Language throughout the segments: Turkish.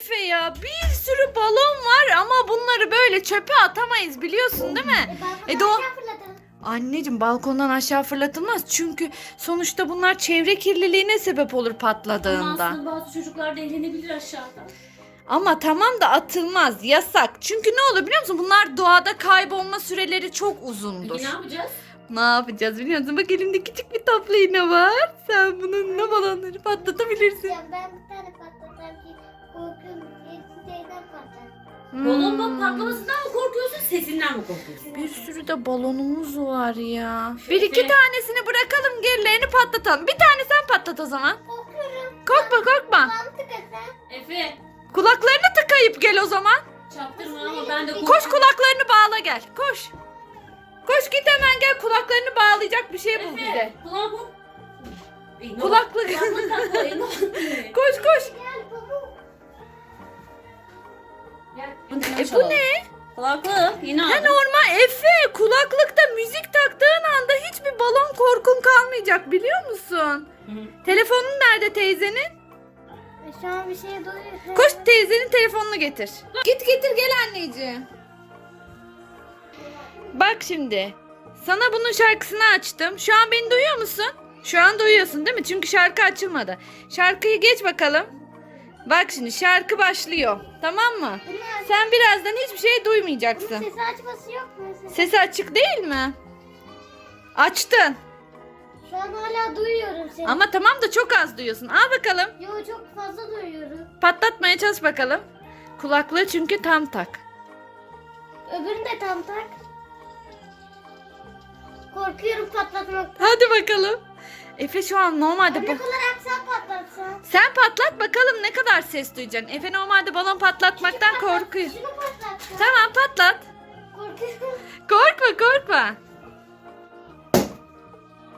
Efe ya bir sürü balon var ama bunları böyle çöpe atamayız biliyorsun değil mi? E, E, doğ-. Anneciğim balkondan aşağı fırlatılmaz çünkü sonuçta bunlar çevre kirliliğine sebep olur Ama patladığında. aslında bazı çocuklar da eğlenebilir aşağıda. Ama tamam da atılmaz yasak. Çünkü ne olur biliyor musun? Bunlar doğada kaybolma süreleri çok uzundur. Peki ne yapacağız? Ne yapacağız biliyor musun? Bak elimde küçük bir tatlı iğne var. Sen bununla balonları patlatabilirsin. Ben bir tane patlatacağım ki korkuyorum. Hepsi patlar. Hmm. patlamasından mı korkuyorsun, sesinden mi korkuyorsun? Bir sürü de balonumuz var ya. Bir iki Evet. tanesini bırakalım gerilerini patlatalım. Bir tane sen patlat o zaman. Korkuyorum. Korkma korkma. Mantık esen. Efe, Kulaklarını tıkayıp gel o zaman. çaktırma ama ben de Koş kulaklarını bağla gel. Koş. Koş git hemen gel kulaklarını bağlayacak bir şey bul bize. Efe, kulağım bu. Kulaklık. Koş koş. E bu ne? Kulaklık, yine Ha aldım. normal Efe kulaklıkta müzik taktığın anda hiçbir balon korkun kalmayacak biliyor musun? Hı. Telefonun nerede teyzenin? E, Şu an bir şey duyuyorum. Koş teyzenin telefonunu getir. Git getir gel anneciğim. Bak şimdi. Sana bunun şarkısını açtım. Şu an beni duyuyor musun? Şu an duyuyorsun değil mi? Çünkü şarkı açılmadı. Şarkıyı geç bakalım. Bak şimdi şarkı başlıyor. Tamam mı? Bunlar Sen birazdan hiçbir şey bunun duymayacaksın. sesi açması yok mu? Sesi- Sesi açık değil mi? Açtın. Şu an hala duyuyorum seni. Ama tamam da çok az duyuyorsun. Al bakalım. Yo çok fazla duyuyorum. Patlatmaya çalış bakalım. Kulaklığı çünkü tam tak. Öbürünü de tam tak. Korkuyorum patlatmaktan. Hadi bakalım. Efe şu an normalde bu... Örnek olarak sen patlatsan. Sen patlat bakalım ne kadar ses duyacaksın. Efe normalde balon patlatmaktan patlat- korkuyor. Tamam patlat. Korkuyorum. Korkma korkma.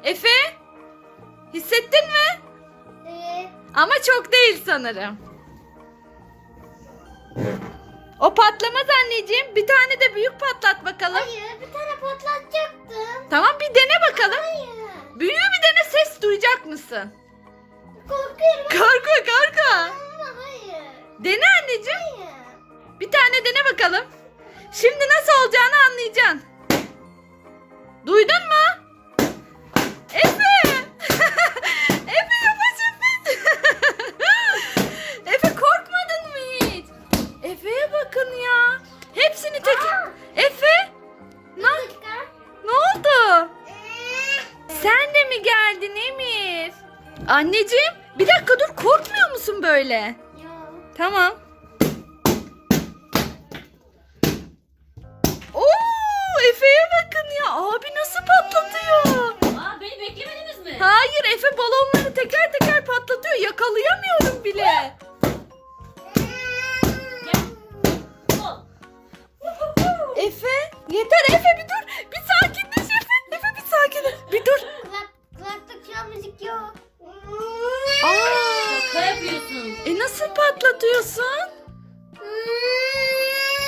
Efe? Hissettin mi? Ee, Ama çok değil sanırım. O patlamaz anneciğim. Bir tane de büyük patlat bakalım. hayır bir tane patlatacaktım. Tamam bir dene bakalım. Hayır. Büyüğü bir dene ses duyacak mısın? Korkuyorum Korkma korkma. ama hayır. Dene anneciğim. Hayır. Bir tane dene bakalım. Şimdi nasıl olacağını anlayacaksın. Duydun mu? Efe! Anneciğim bir dakika dur korkmuyor musun böyle? Yo. Tamam. Oo, Efe'ye bakın ya. Abi nasıl patlatıyor? Aa, beni beklemediniz mi? Hayır Efe balonları teker teker patlatıyor. Yakalayamıyorum bile. Efe yeter Efe bir dur. Bir sakinleş Efe. Efe bir sakinleş. Bir dur. Kulak, kulaklık müzik yok. Patlatıyorsun?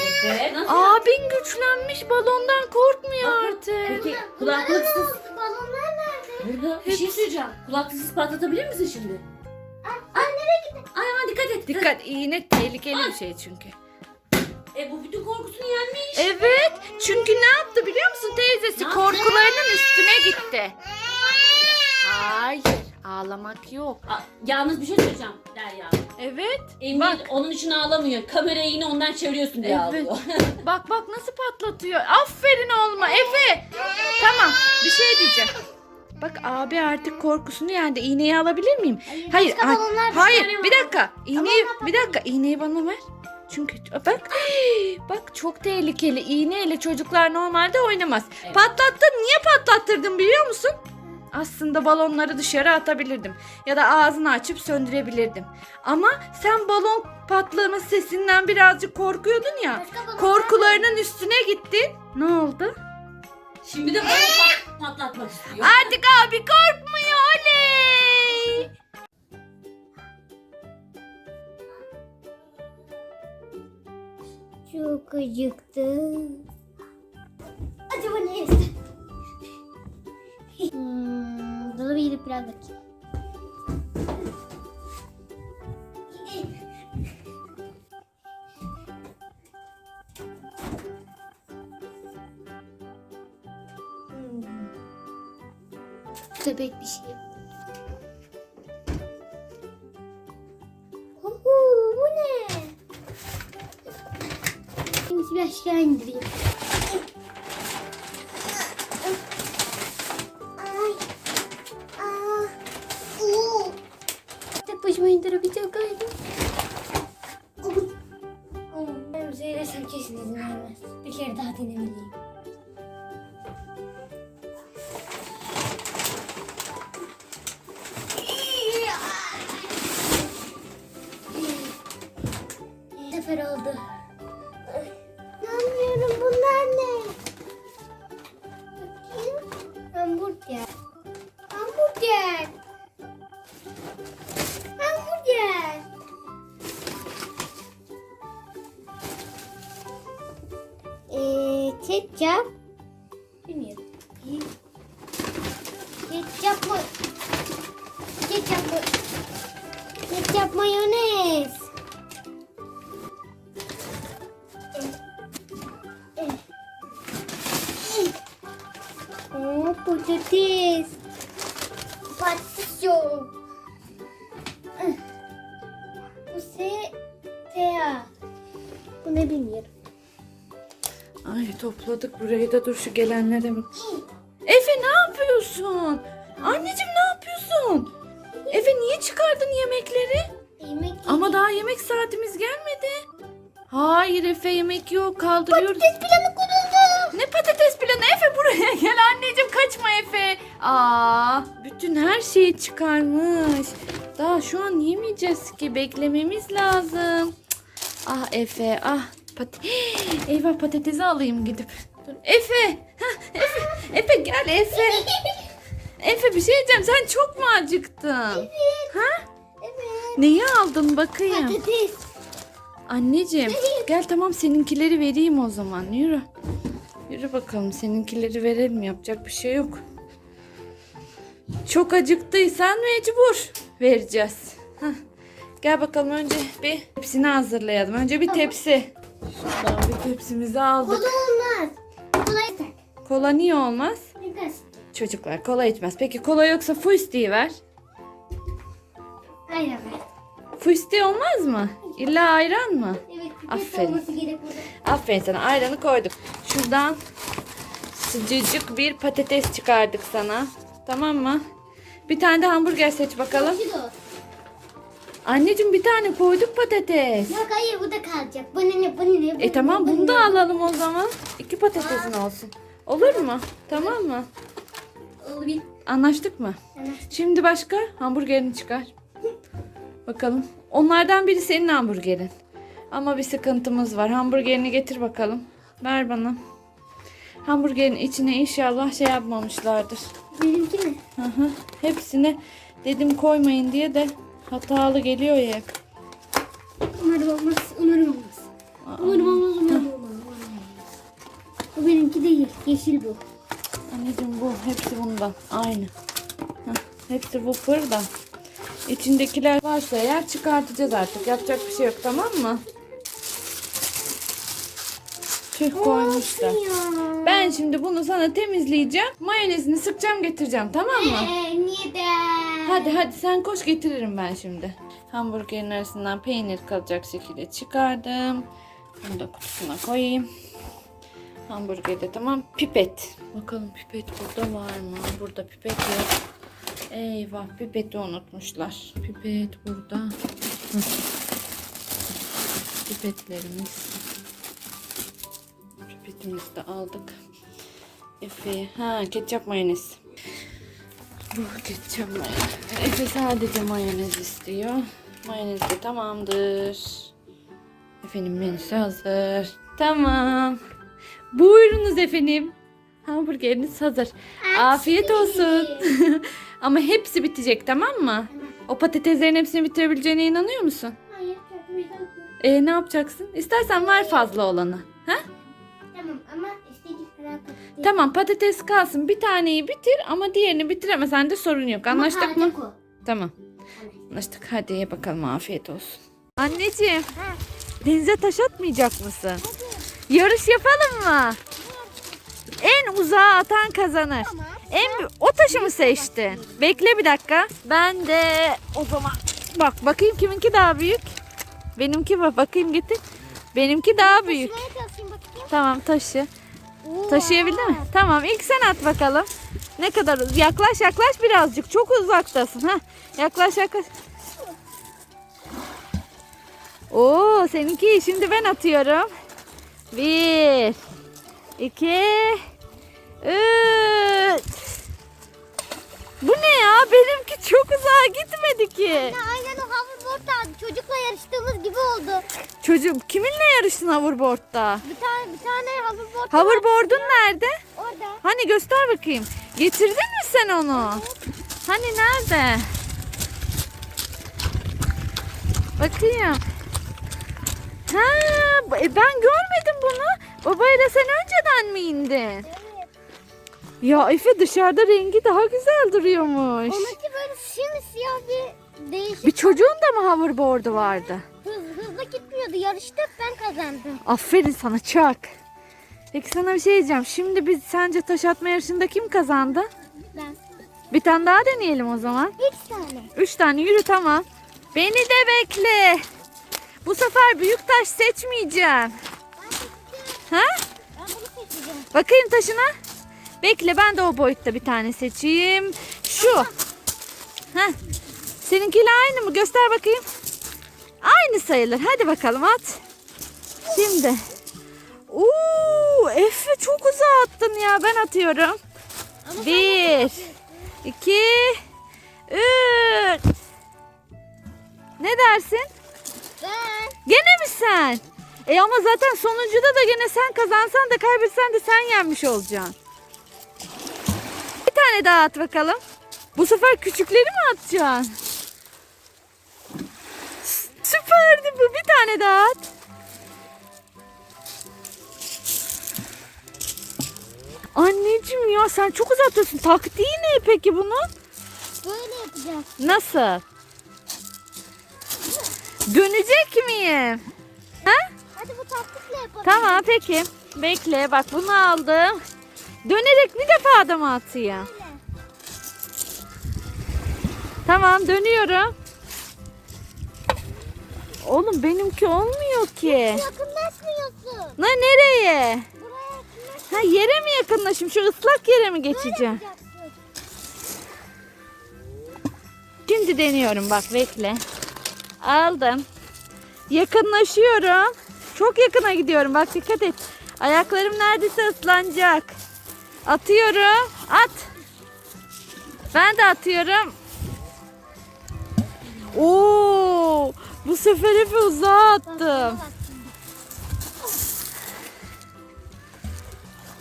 Efe, nasıl? Abin güçlenmiş balondan korkmuyor artık. Peki kulaklıksız. oldu, Balonlar nerede? Burada bir şey söyleyeceğim. Kulaklıksız patlatabilir misin şimdi? Aa, nereye gitti? Ay aman dikkat et. Dikkat iğne tehlikeli bir şey çünkü. E bu bütün korkusunu yenmiş. Evet. Çünkü ne yaptı biliyor musun teyzesi? Ne yaptı? Korkularının üstüne gitti. Hayır. Ağlamak yok. Aa, yalnız bir şey söyleyeceğim Derya. Evet. Emir Bak. onun için ağlamıyor. Kamerayı yine ondan çeviriyorsun diye Evet. ağlıyor. Bak bak nasıl patlatıyor. Aferin olma Efe. Tamam bir şey diyeceğim. Bak abi artık korkusunu yendi. İğneyi alabilir miyim? Hayır. Hayır tane bir dakika. İğneyi bir dakika. İğneyi bana ver. Çünkü bak bak çok tehlikeli. İğneyle çocuklar normalde oynamaz. Evet. Patlattın. Niye patlattırdın biliyor musun? Aslında balonları dışarı atabilirdim. Ya da ağzını açıp söndürebilirdim. Ama sen balon patlama sesinden birazcık korkuyordun ya. Başka Korkularının üstüne gittin. Ne oldu? Şimdi de bana pat- patlatmak istiyor. Artık abi korkmuyor. Oley! Çok acıktım. Dur biraz bakayım. Köpek bir şey. Oho, bu ne? Şimdi bir aşağı indireyim. Tek başıma indirebileceğim galiba. Ben Zeynep kesin izin vermez. Bir kere daha denemeliyim. Bir ketçap. Bilmiyorum. Ketçap mı? Ketçap mı? Ketçap mayonez. Oo, patates. Patates yok. Bu se tea. Bu ne bilmiyorum. Ay topladık burayı da dur şu gelenlere bak. Efe ne yapıyorsun? Anneciğim ne yapıyorsun? Efe niye çıkardın yemekleri? Yemek Ama daha yemek saatimiz gelmedi. Hayır Efe yemek yok kaldırıyoruz. Patates planı kuruldu. Ne patates planı Efe buraya gel anneciğim kaçma Efe. Aa bütün her şeyi çıkarmış. Daha şu an yemeyeceğiz ki beklememiz lazım. Ah Efe ah. Pat Eyvah patatesi alayım gidip. Dur. Efe. Hah, Efe. Efe gel Efe. Efe bir şey diyeceğim sen çok mu acıktın? Ha? Evet. Neyi aldın bakayım? Patates. Anneciğim gel tamam seninkileri vereyim o zaman yürü. Yürü bakalım seninkileri verelim yapacak bir şey yok. Çok acıktıysan mecbur vereceğiz. Hah. Gel bakalım önce bir tepsini hazırlayalım. Önce bir tepsi. Şuradan bir tepsimizi aldık. Kola olmaz. Kola yeter. Kola niye olmaz? Biraz. Çocuklar kola içmez. Peki kola yoksa fuistiği ver. Ayran ver. Fuistiği olmaz mı? İlla ayran mı? Evet. Aferin. Aferin sana ayranı koyduk. Şuradan sıcacık bir patates çıkardık sana. Tamam mı? Bir tane de hamburger seç bakalım. Da. Anneciğim bir tane koyduk patates. Yok hayır bu da kalacak. Bu ne bu ne? bu E ne, tamam bu bunu ne? da alalım o zaman. İki patatesin olsun. Olur mu? Tamam mı? Oldu bir. Anlaştık mı? Anlaştık. Şimdi başka hamburgerini çıkar. Bakalım. Onlardan biri senin hamburgerin. Ama bir sıkıntımız var. Hamburgerini getir bakalım. Ver bana. Hamburgerin içine inşallah şey yapmamışlardır. Benimki mi? Hı hı. Hepsine dedim koymayın diye de hatalı geliyor ya. Umarım olmaz. Umarım olmaz. Aa, Umarım olmaz. Umarım olmaz. Bu benimki değil. Yeşil bu. Anneciğim bu hepsi bundan. Aynı. Heh, hepsi Whopper da. İçindekiler varsa eğer çıkartacağız artık. Yapacak bir şey yok tamam mı? Tüh koymuşlar. Ben şimdi bunu sana temizleyeceğim. Mayonezini sıkacağım getireceğim tamam mı? Ee, neden? Hadi hadi sen koş getiririm ben şimdi. Hamburgerin arasından peynir kalacak şekilde çıkardım. Bunu da kutusuna koyayım. Hamburger de tamam. Pipet. Bakalım pipet burada var mı? Burada pipet yok. Eyvah pipeti unutmuşlar. Pipet burada. Pipetlerimiz. Pipetimizi de aldık. Efe. Ha ketçap mayonez. Bu ketçap mayonez. Efe sadece mayonez istiyor. Mayonez de tamamdır. Efendim menüsü hazır. Tamam. Buyurunuz efendim. Hamburgeriniz hazır. Afiyet olsun. Ama hepsi bitecek tamam mı? O patateslerin hepsini bitirebileceğine inanıyor musun? Hayır E ne yapacaksın? İstersen ver fazla olanı. Tamam patates kalsın. Bir taneyi bitir ama diğerini bitiremesen de sorun yok. Ama Anlaştık mı? Tamam. Anlaştık. Hadi ye bakalım afiyet olsun. Anneciğim denize taş atmayacak mısın? Yarış yapalım mı? En uzağa atan kazanır. En o taşı mı seçtin? Bekle bir dakika. Ben de o zaman bak bakayım kiminki daha büyük. Benimki bak bakayım getir. Benimki daha büyük. Tamam taşı. Oo. Taşıyabildin mi? Tamam ilk sen at bakalım. Ne kadar yaklaş yaklaş birazcık. Çok uzaktasın ha. Yaklaş yaklaş. Oo seninki şimdi ben atıyorum. Bir, iki, üç. Bu ne ya? Benimki çok uzağa gitmedi ki. Ya aynen Çocuğum kiminle yarıştın hoverboard'da? Bir tane bir tane hoverboard Hoverboard'un nerede? orada. Hani göster bakayım. Getirdin mi sen onu? Hani nerede? Bakayım. Ha, e, ben görmedim bunu. Babayla sen önceden mi indin? Evet. Ya Efe dışarıda rengi daha güzel duruyormuş. Onunki böyle simsiyah bir değişik. Bir çocuğun da mı hoverboard'u vardı? Hızlı gitmiyordu. Yarışta ben kazandım. Aferin sana çak. Peki sana bir şey diyeceğim. Şimdi biz sence taş atma yarışında kim kazandı? Ben. Bir tane daha deneyelim o zaman. Üç tane. Üç tane yürü tamam. Beni de bekle. Bu sefer büyük taş seçmeyeceğim. Ha? Ben bunu seçeceğim. Bakayım taşına. Bekle ben de o boyutta bir tane seçeyim. Şu. Ha. Seninkiyle aynı mı? Göster bakayım. Aynı sayılır. Hadi bakalım at. Şimdi. Oo, Efe çok uzağa attın ya. Ben atıyorum. Ama Bir, iki, üç. Ne dersin? Ben. Gene mi sen? E ama zaten sonuncuda da gene sen kazansan da kaybetsen de sen yenmiş olacaksın. Bir tane daha at bakalım. Bu sefer küçükleri mi atacaksın? S- Süperdi bu. Bir tane daha at. Anneciğim ya sen çok uzatıyorsun. Taktiği ne peki bunun? Böyle yapacağız. Nasıl? Dönecek miyim? Ha? Hadi bu taktikle yapalım. Tamam peki. Bekle bak bunu aldım. Dönerek bir defa adama atayım. Böyle. Tamam dönüyorum. Oğlum benimki olmuyor ki. Yakınlaşmıyorsun. Ne nereye? Buraya yakınlaş. Ha yere mi yakınlaşayım? Şu ıslak yere mi geçeceğim? Şimdi deniyorum bak bekle. Aldım. Yakınlaşıyorum. Çok yakına gidiyorum bak dikkat et. Ayaklarım neredeyse ıslanacak. Atıyorum. At. Ben de atıyorum. Oo! Bu sefer hep uzağa attım.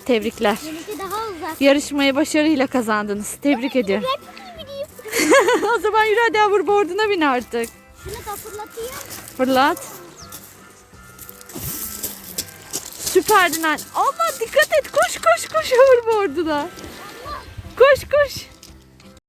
Tebrikler. Benimki daha uzak. Yarışmayı başarıyla kazandınız. Tebrik ediyorum. O zaman yürü hadi hoverboard'una bin artık. Şunu da fırlatayım. Fırlat. Süperdin anne. Allah dikkat et. Koş koş koş hoverboard'una. Koş koş.